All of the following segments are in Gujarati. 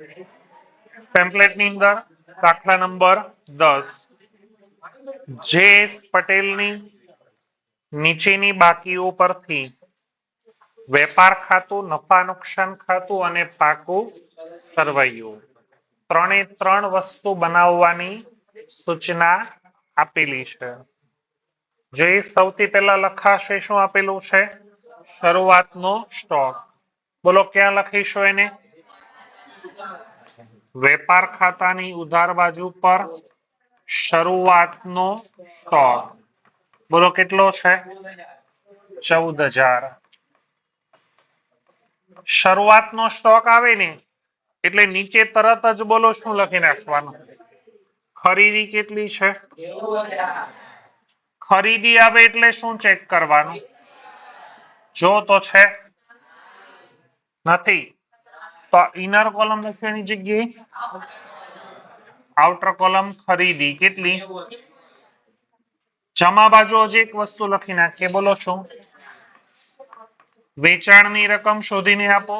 ટેમ્પલેટની અંદર દાખલા નંબર દસ. જે એસ પટેલની નીચેની બાકીઓ પરથી વેપાર ખાતું, નફા નુકસાન ખાતું અને પાકું સરવૈયું ત્રણે ત્રણ વસ્તુ બનાવવાની સૂચના આપેલી છે. જે સૌથી પહેલા લખાશે શું આપેલું છે? શરૂઆતનો સ્ટોક. બોલો, ક્યાં લખીશું એને? વેપાર ખાતાની ઉધાર બાજુ પર શરૂઆતનો સ્ટોક. બોલો કેટલો છે? ચૌદ હજાર શરૂઆતનો સ્ટોક આવે ને એટલે નીચે તરત જ બોલો શું લખી નાખવાનું? ખરીદી કેટલી છે? ખરીદી આવે એટલે શું ચેક કરવાનું? જો તો છે? નથી. તો ઇનર કોલમ લખવાની જગ્યાએ? આઉટર કોલમ ખરીદી. કેટલી? જમા બાજુ હજી એક વસ્તુ લખી નાખીએ. બોલો શું વેચાણની રકમ શોધીને આપો.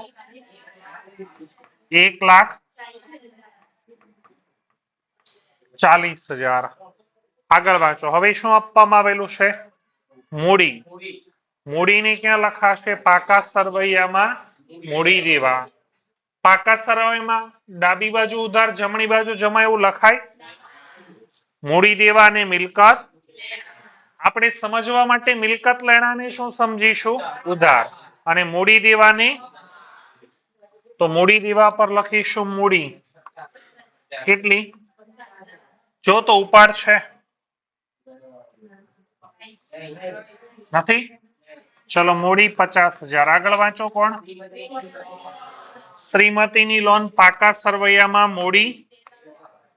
એક લાખ ચાલીસ હજાર. આગળ વાંચો. હવે શું આપવામાં આવેલું છે? મૂડી. મૂડીને ક્યાં લખાશે? પાકા સરવૈયામાં મૂડી દેવા પાકા સરવૈયામાં ડાબી બાજુ ઉધાર, જમણી બાજુ જમા એવું લખાય. મૂડી દેવા અને મિલકત. આપણે સમજવા માટે મિલકત લેણાને શું સમજીશું? ઉધાર. અને મૂડી દેવાને? તો મૂડી દેવા પર લખીશું મૂડી. કેટલી? જો તો ઉપાડ છે. નથી? ચલો મૂડી પચાસ હજાર. આગળ વાંચો કોણ? શ્રીમતીની લોન પાકા સરવૈયામાં મોડી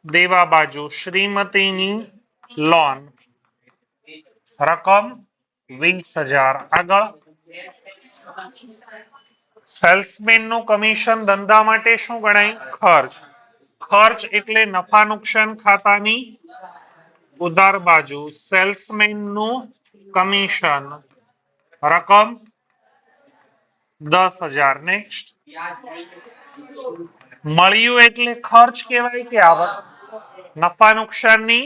દેવા બાજુ. શ્રીમતીની લોન રકમ વીસ હજાર. આગળ. સેલ્સમેનનું કમિશન ધંધા માટે શું ગણાય? ખર્ચ. ખર્ચ એટલે નફા નુકસાન ખાતાની ઉધાર બાજુ. સેલ્સમેનનું કમિશન રકમ દસ હજાર નેક્સ્ટ મળ્યું એટલે ખર્ચ કહેવાય કે આવક નફા નુકસાનની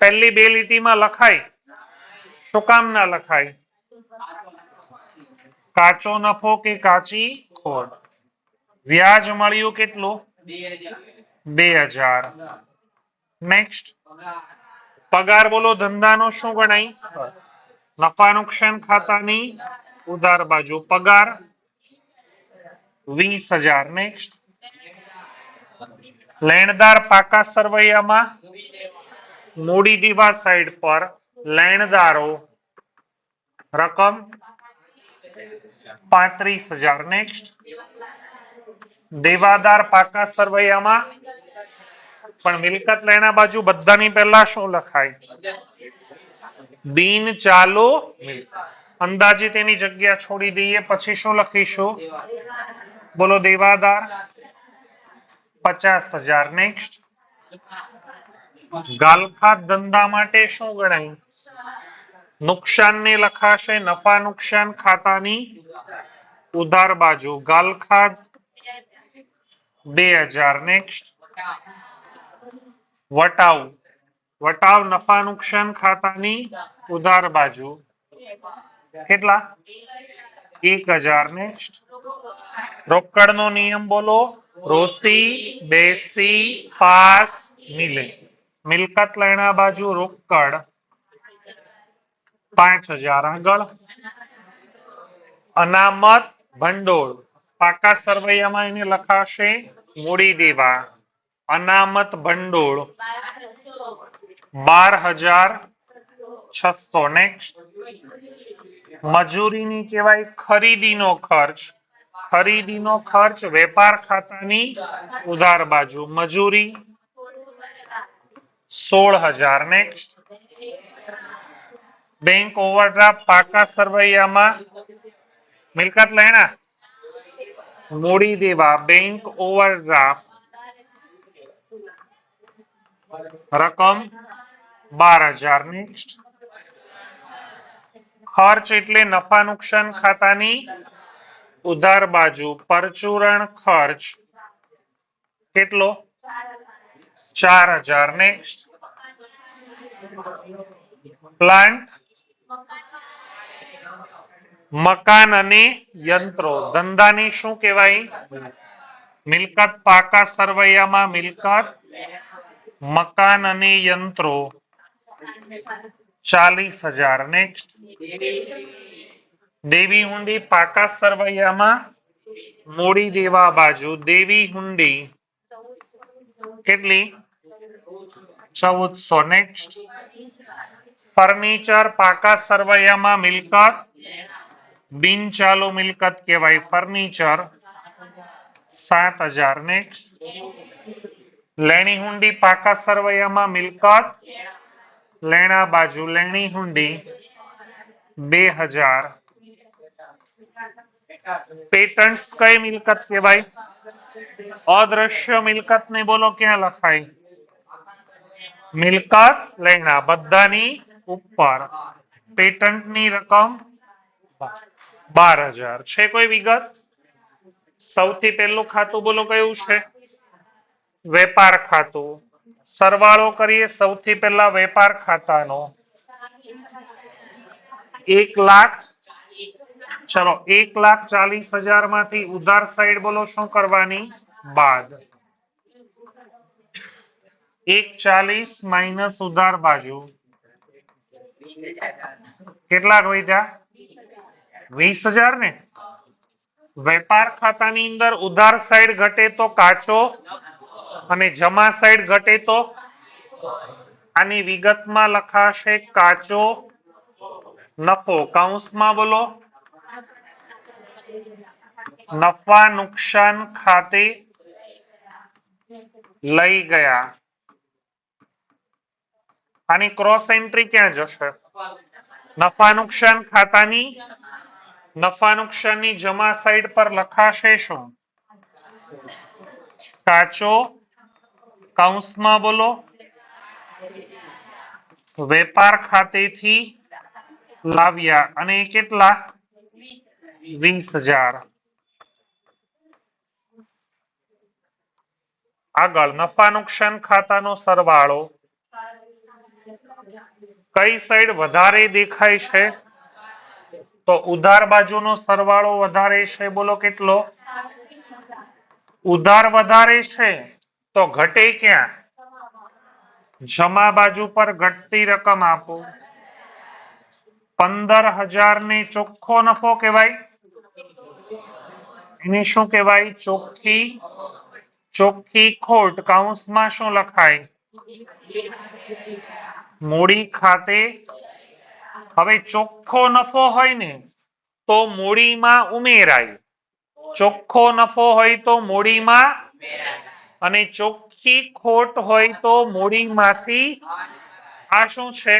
પહેલી બે લીટીમાં લખાય. શું કામ ના લખાય? કાચો નફો કે કાચી ખોટ વ્યાજ મળ્યું કેટલું? બે હજાર. નેક્સ્ટ પગાર બોલો, ધંધાનો શું ગણાય? નફા નુકસાન ખાતાની ઉધાર બાજુ પગાર વીસ હજાર નેક્સ્ટ લેણદાર પાકા સરવૈયામાં મૂડી દીવા સાઈડ પર લેણદારો રકમ પાંત્રીસ હજાર નેક્સ્ટ દેવાદાર પાકા સરવૈયામાં પણ મિલકત લેણા બાજુ બધાની પહેલા શું લખાય? બિન ચાલુ મિલકત. અંદાજે તેની જગ્યા છોડી દઈએ, પછી શું લખીશું? બોલો દેવાદાર. પચાસ હજાર નેક્સ્ટ ગાલખાત ધંધા માટે શું ગણાય? નુકસાન ને લખાશે, નફા નુકસાન ખાતાની ઉધાર બાજુ. ગાલખાત બે હજાર નેક્સ્ટ વટાવ. વટાવ નફા નુકસાન ખાતાની ઉધાર બાજુ. કેટલા? એક હજાર ને. રોકડ નો નિયમ બોલો. રોસી, બેસી, પાસ, મિલે. મિલકત લેણા બાજુ રોકડ પાંચ હજાર આગળ. અનામત ભંડોળ. પાકા સરવૈયામાં એને લખાશે મૂડી દેવા. અનામત ભંડોળ. બાર હજાર છસો. નેક્સ્ટ મજૂરીની કહેવાય ખરીદીનો ખર્ચ. ખરીદીનો ખર્ચ વેપાર ખાતાની ઉધાર બાજુ. મજૂરી સોળ હજાર નેક્સ્ટ બેંક ઓવરડ્રાફ્ટ પાકા સરવૈયામાં. મિલકત લેણા? મૂડી દેવા. Bank overdraft. રકમ બાર હજાર નેક્સ્ટ ખર્ચ એટલે નફા નુકસાન ખાતાની ઉધાર બાજુ. પરચુરણ ખર્ચ કેટલો? ચાર હજાર નેક્સ્ટ પ્લાન્ટ મકાન અને યંત્રો. ધંધાની શું કહેવાય? મિલકત. પાકા સરવૈયામાં મિલકત, મકાન અને યંત્રો. ચાલીસ હજાર નેક્સ્ટ દેવી હુંડી પાકા સરવૈયામાં મોડી દેવા બાજુ દેવી હુંડી કેટલી? ચૌદસો. નેક્સ્ટ ફર્નિચર પાકા સરવૈયામાં મિલકત બિન ચાલુ મિલકત કહેવાય. ફર્નિચર સાત હજાર. નેક્સ્ટ લેણી હુંડી પાકા સરવૈયામાં મિલકત લેણા બાજુ લેણી હુંડી બે હજાર. પેટન્ટ કઈ મિલકત કહેવાય? અદ્રશ્ય મિલકત ને બોલો ક્યાં લખાય? મિલકત લેણા બધાની ઉપર. પેટન્ટની રકમ બાર હજાર. છે કોઈ વિગત? સૌથી પહેલું ખાતું બોલો કયું છે? વેપાર ખાતું. સરવાળો કરીએ સૌથી પહેલા વેપાર ખાતાનો. એક લાખ, ચલો, એક લાખ ચાલીસ હજારમાંથી ઉધાર સાઈડ બોલો, શું કરવાની? બાદ. એક ચાલીસ માઇનસ ઉધાર બાજુ. કેટલાક વધ્યા વીસ હજાર ને? વેપાર ખાતાની અંદર ઉધાર સાઈડ ઘટે તો કાચો અને જમા સાઈડ ઘટે તો? આની વિગતમાં લખાશે કાચો નફો. કૌંસમાં બોલો. નફા નુકસાન ખાતે લઈ ગયા. આની ક્રોસ એન્ટ્રી ક્યાં જશે? નફા નુકસાન ખાતાની? નફા નુકસાનની જમા સાઈડ પર લખાશે શું? કાચો કૌંસમાં બોલો. વેપાર ખાતેથી લાવ્યા અને કેટલા? વીસ હજાર. આગળ નફા નુકસાન ખાતાનો સરવાળો. કઈ સાઈડ વધારે દેખાય છે? તો ઉધાર બાજુનો સરવાળો વધારે છે બોલો કેટલો? ઉધાર વધારે છે. તો ઘટે ક્યાં? જમા બાજુ પર ઘટતી રકમ આપો. પંદર હજાર ને ચોખ્ખો નફો કહેવાય. એને શું કહેવાય? ચોખ્ખી ચોખ્ખી ખોટ. કૌંસમાં શું લખાય? મૂડી ખાતે. હવે ચોખ્ખો નફો હોય ને, તો મૂડીમાં ઉમેરાય. ચોખ્ખો નફો હોય તો મૂડીમાં અને ચોખ્ખી ખોટ હોય તો મૂડીમાંથી આ શું છે?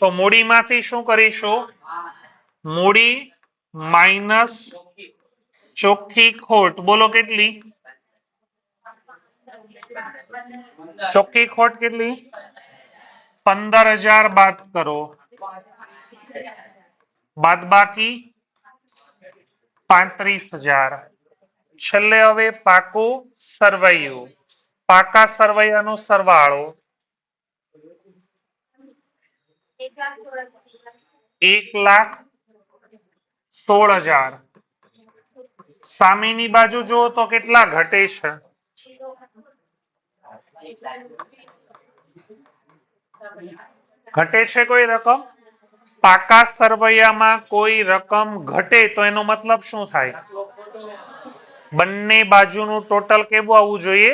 તો મૂડીમાંથી શું કરીશું? મૂડી માઇનસ ચોખ્ખી ખોટ. બોલો કેટલી? ચોખ્ખી ખોટ કેટલી? પંદર હજાર બાદ કરો. બાદ બાકી પાંત્રીસ હજાર. છેલ્લે હવે પાકું સરવૈયું. પાકા સરવૈયાનો સરવાળો. એક લાખ સોળ હજાર. સામેની બાજુ જુઓ તો કેટલા ઘટે છે. ઘટે છે કોઈ રકમ? પાકા સરવૈયામાં કોઈ રકમ ઘટે તો એનો મતલબ શું થાય? બંને બાજુનું ટોટલ કેવું આવવું જોઈએ?